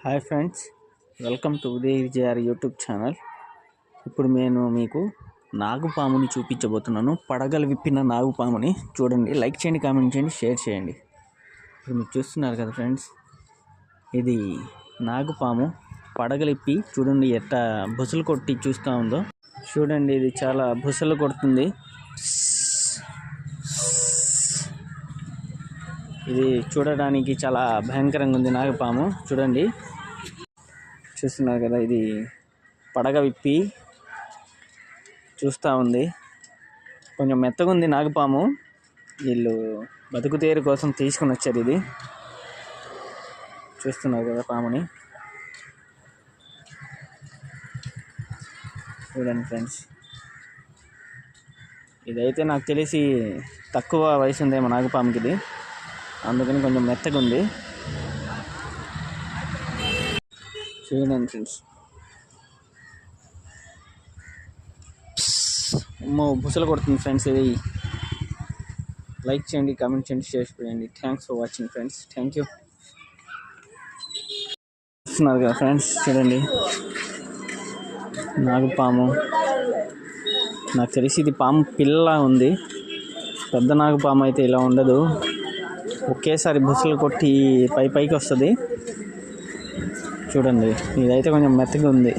Hi friends welcome to Uday విజయార్ YouTube channel. ఇప్పుడు నేను మీకు నాగుపాముని చూపించబోతున్నాను. పడగలు విప్పిన నాగుపాముని చూడండి. లైక్ చేయండి కామెంట్ చేయండి షేర్ చేయండి. ఇప్పుడు మీరు చూస్తున్నారు కదా ఫ్రెండ్స్ ఇది నాగుపాము పడగలిప్పి చూడండి ఎట్ట బుసలు కొట్టి చూస్తూ ఉందో. చూడండి ఇది చాలా బుసలు కొడుతుంది. ఇది చూడడానికి చాలా భయంకరంగా ఉంది నాగపాము. చూడండి. చూస్తున్నారు కదా ఇది పడగ విప్పి చూస్తూ ఉంది. కొంచెం మెత్తగా ఉంది నాగపాము. వీళ్ళు బతుకుతేరు కోసం తీసుకుని వచ్చారు ఇది. చూస్తున్నారు కదా పాముని. చూడండి ఫ్రెండ్స్. ఇదైతే నాకు తెలిసి తక్కువ వయసు ఉందేమో నాగపాముకి ఇది. అందుకని కొంచెం మెత్తగా ఉంది. చూడండి ఫ్రెండ్స్. అమ్మో బుసలు కొడుతుంది ఫ్రెండ్స్ ఇది. లైక్ చేయండి కామెంట్ చేయండి షేర్ చేయండి. Thanks for watching friends thank you చూస్తున్నారు కదా ఫ్రెండ్స్ చూడండి. నాగుపాము నాకు తెలిసి ఇది పాము పిల్ల ఉంది. పెద్ద నాగుపాము అయితే ఇలా ఉండదు. ఒకేసారి బుసలు కొట్టి పై పైకి వస్తుంది. చూడండి ఇదైతే కొంచెం మెత్తగా ఉంది.